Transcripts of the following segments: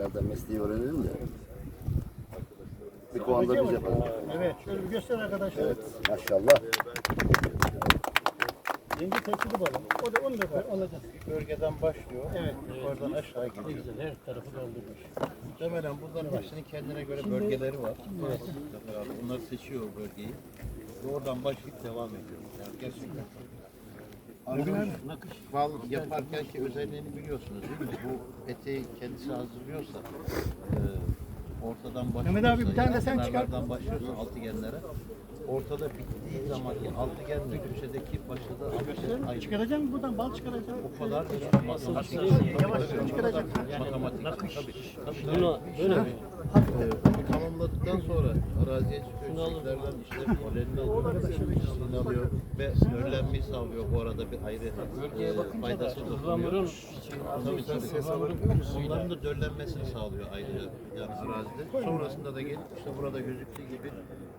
Biraz da mesleği öğrenelim de. Bir kovanda biz yapalım. Evet, şöyle bir göster arkadaşlar. Evet, maşallah. Yenge teşhidi balık. O da onu da alacağız. bölgeden başlıyor. Evet. Yukarıdan aşağı Ne gidiyor. güzel, her tarafı doldurmuş. Muhtemelen bunların hepsinin kendine göre bölgeleri var. Abi Bunlar seçiyor o bölgeyi. Oradan başlayıp devam ediyor. Yani gerçekten. Nakış bal yaparken ki özelliğini biliyorsunuz değil mi? Bu eteği kendisi hazırlıyorsa e, ortadan başlıyorsa Mehmet abi bir tane de sen çıkar. başlıyorsa altıgenlere ortada bittiği zaman ki altıgenle köşedeki başladığı altıgen ayrı. Çıkaracak buradan? Bal çıkaracak. O kadar matematik. Yavaş çıkaracak. Matematik. Tabii. Tabii. Bunu böyle? Ee, tamamladıktan sonra araziye çıkıyor, işte polenini alıyor, çiçeğini alıyor ve nörlenmeyi sağlıyor bu arada bir ayrı e, faydası dokunuyor. Tabii tabii. Bunların da döllenmesini sağlıyor ayrıca yani arazide. Sonrasında da gelip işte burada gözüktüğü gibi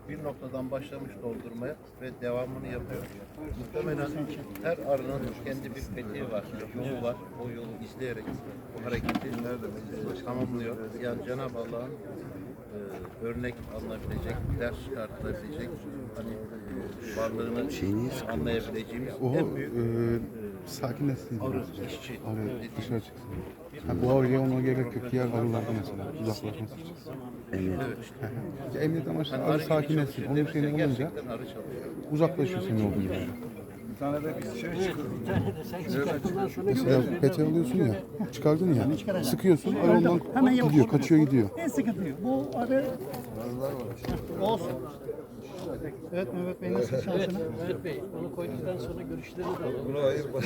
bir noktadan başlamış doldurmaya ve devamını yapıyor. Muhtemelen her arının kendi bir peteği var, yolu var. O yolu izleyerek bu hareketi e, tamamlıyor. Yani Cenab-ı Allah'ın e, örnek alınabilecek, ders çıkartılabilecek, hani e, varlığını anlayabileceğimiz O en büyük e, sakinleşsin. arı, işçi. Arı dışarı çıksın. Ha, bu arıya ona gerek yok. Diğer arılarda mesela uzaklaşması için. Emniyet. Emniyet amaçlı Yani arı sakinleşsin. Onun şeyine olunca arı çalışıyor. uzaklaşıyor senin olduğun yere. Bir tane de sen çıkarttıktan sonra Mesela petrol alıyorsun ya, çıkardın ya, sıkıyorsun, arı ondan gidiyor, kaçıyor gidiyor. En sıkıntı yok. Bu arı... Olsun. Evet Mehmet Bey nasıl şansına? Mehmet Bey onu koyduktan sonra görüşleri de alalım. Bunu ayır bak.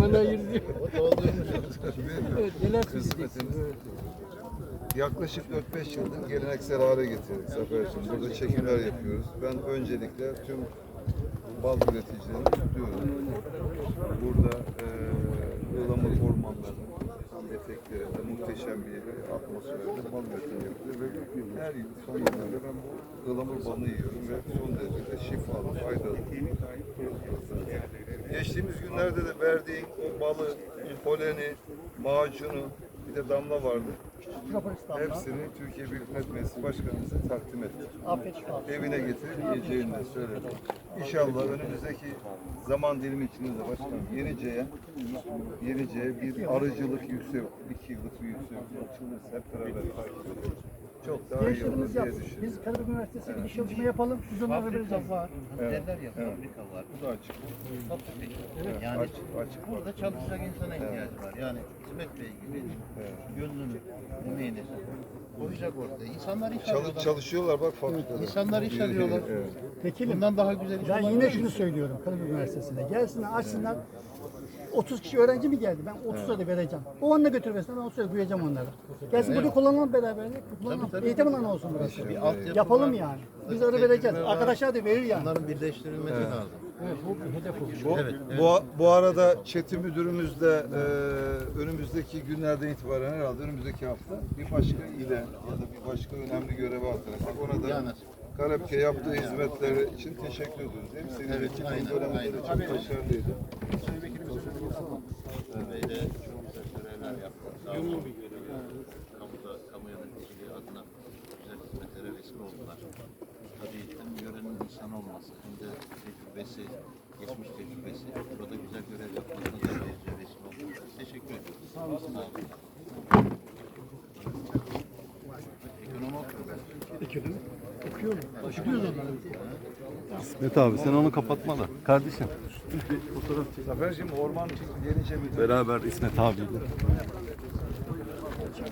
Bana ayır diyor. Evet neler Kısmetimiz. söyleyeceksiniz? Yaklaşık 4-5 yıldır geleneksel hale getirdik Zafer'cim. Burada çekimler yapıyoruz. Ben öncelikle tüm bal üreticilerini kutluyorum. Burada e, ıhlamur ormanlarının tam eteklerinde muhteşem bir atmosferde bal üretimi yapılıyor. Ve her yıl son yıllarda ben bu ıhlamur balını yiyorum ve son derece de şifalı, faydalı. Geçtiğimiz günlerde de verdiğin o balı, poleni, macunu, bir de damla vardı. Hepsini Türkiye Büyük Millet Meclisi Başkanımıza takdim ettik. Evine getirip yiyeceğini de söyledi. İnşallah önümüzdeki zaman dilimi içinde de başkanım Yenice'ye Yenice'ye bir arıcılık yüksek, iki yıllık bir yüksek açılırsa hep beraber takip edelim. Çok daha iyi olur Gençlerimiz yapsın. Biz Karabük Üniversitesi'nde bir çalışma yapalım. Biz onlara vereceğiz. Fabrika var, modeller ya, fabrika var. Bu da açık. Tabii. Yani Açık, açık. burada çalışacak insana ihtiyacı var. Yani hizmet bey gibi gönlünü, emeğini koyacak ortaya. İnsanlar iş Çalış, arıyorlar. çalışıyorlar bak fabrikada. İnsanlar iş arıyorlar. Evet. Bundan daha güzel iş Ben yine şunu söylüyorum Karabük Üniversitesi'nde. Gelsinler açsınlar. 30 kişi öğrenci mi geldi? Ben 30'a da vereceğim. O onunla götürmesin. Ben 30'a duyacağım onları. Gelsin burada kullanalım beraber. Kullanalım. Eğitim alanı olsun burası. Yapalım var. yani. Biz öyle vereceğiz. Arkadaşlar da verir yani. Bunların birleştirilmesi lazım. Bu, Evet, bu, bu arada Çetin Müdürümüz de e, önümüzdeki günlerden itibaren herhalde önümüzdeki hafta bir başka ile ya da bir başka önemli göreve atılacak. Ona da. Karabük'e yaptığı hizmetleri için teşekkür ediyoruz değil mi? Senin Evet, ekibin aynen, döneminde aynen. çok başarılıydı. Böyle de çok güzel görevler yaptık. Sağ olun. Kamuda, kamu yöneticiliği adına güzel hizmetlere vesile oldular. Tabii hem yörenin insan olması hem de tecrübesi, geçmiş tecrübesi burada güzel görev yapmasına da ayrıca vesile oldular. Teşekkür ediyoruz. Sağ olun. Sağ olun. Ekonomi okuyor ben. İsmet abi sen onu kapatma da. Kardeşim. Zafer'cim orman Yenice Müdürü. Beraber İsmet abiyle.